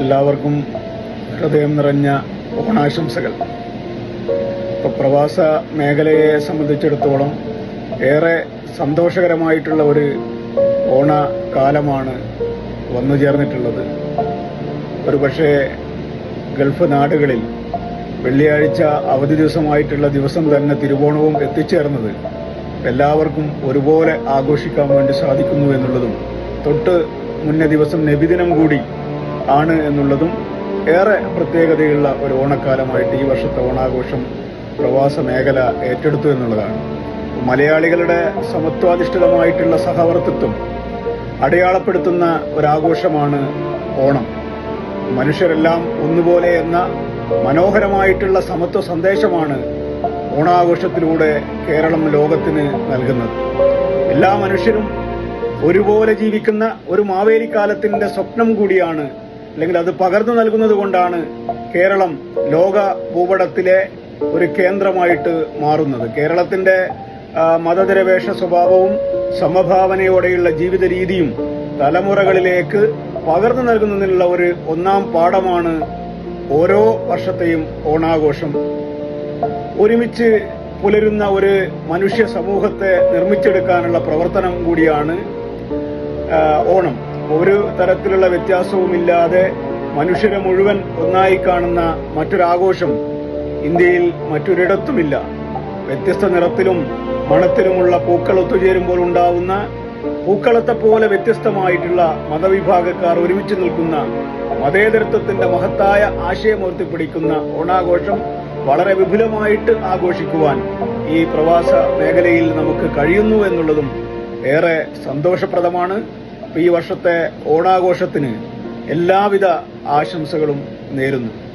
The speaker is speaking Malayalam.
എല്ലാവർക്കും ഹൃദയം നിറഞ്ഞ ഓണാശംസകൾ. ഇപ്പോൾ പ്രവാസ മേഖലയെ സംബന്ധിച്ചിടത്തോളം ഏറെ സന്തോഷകരമായിട്ടുള്ള ഒരു ഓണക്കാലമാണ് വന്നു ചേർന്നിട്ടുള്ളത്. ഒരു പക്ഷേ ഗൾഫ് നാടുകളിൽ വെള്ളിയാഴ്ച അവധി ദിവസമായിട്ടുള്ള ദിവസം തന്നെ തിരുവോണവും എത്തിച്ചേർന്നത് എല്ലാവർക്കും ഒരുപോലെ ആഘോഷിക്കാൻ വേണ്ടി സാധിക്കുന്നു എന്നുള്ളതും തൊട്ട് മുന്നേ ദിവസം നബിദിനം കൂടി ആണ് എന്നുള്ളതും ഏറെ പ്രത്യേകതയുള്ള ഒരു ഓണക്കാലമായിട്ട് ഈ വർഷത്തെ ഓണാഘോഷം പ്രവാസ മേഖല ഏറ്റെടുത്തു എന്നുള്ളതാണ്. മലയാളികളുടെ സമത്വാധിഷ്ഠിതമായിട്ടുള്ള സഹവർത്തിത്വം അടയാളപ്പെടുത്തുന്ന ഒരാഘോഷമാണ് ഓണം. മനുഷ്യരെല്ലാം ഒന്നുപോലെ എന്ന മനോഹരമായിട്ടുള്ള സമത്വ സന്ദേശമാണ് ഓണാഘോഷത്തിലൂടെ കേരളം ലോകത്തിന് നൽകുന്നത്. എല്ലാ മനുഷ്യരും ഒരുപോലെ ജീവിക്കുന്ന ഒരു മാവേലിക്കാലത്തിന്റെ സ്വപ്നം കൂടിയാണ് അല്ലെങ്കിൽ അത് പകർന്നു നൽകുന്നത് കൊണ്ടാണ് കേരളം ലോക ഭൂപടത്തിലെ ഒരു കേന്ദ്രമായിട്ട് മാറുന്നത്. കേരളത്തിന്റെ മതനിരപേക്ഷ സ്വഭാവവും സമഭാവനയോടെയുള്ള ജീവിത രീതിയും തലമുറകളിലേക്ക് പകർന്നു നൽകുന്നതിനുള്ള ഒരു ഒന്നാം പാഠമാണ് ഓരോ വർഷത്തെയും ഓണാഘോഷം. ഒരുമിച്ച് പുലരുന്ന ഒരു മനുഷ്യ സമൂഹത്തെ നിർമ്മിച്ചെടുക്കാനുള്ള പ്രവർത്തനം കൂടിയാണ് ഓണം. ഒരു തരത്തിലുള്ള വ്യത്യാസവുമില്ലാതെ മനുഷ്യരെ മുഴുവൻ ഒന്നായി കാണുന്ന മറ്റൊരാഘോഷം ഇന്ത്യയിൽ മറ്റൊരിടത്തുമില്ല. വ്യത്യസ്ത നിറത്തിലും മണത്തിലുമുള്ള പൂക്കൾ ഒത്തുചേരുമ്പോൾ ഉണ്ടാവുന്ന പൂക്കളത്തെ പോലെ വ്യത്യസ്തമായിട്ടുള്ള മതവിഭാഗക്കാർ ഒരുമിച്ച് നിൽക്കുന്ന മതേതരത്വത്തിന്റെ മഹത്തായ ആശയമൂർത്തിപ്പിടിക്കുന്ന ഓണാഘോഷം വളരെ വിപുലമായിട്ട് ആഘോഷിക്കുവാൻ ഈ പ്രവാസ മേഖലയിൽ നമുക്ക് കഴിയുന്നു എന്നുള്ളതും ഏറെ സന്തോഷപ്രദമാണ്. ഈ വർഷത്തെ ഓണാഘോഷത്തിന് എല്ലാവിധ ആശംസകളും നേരുന്നു.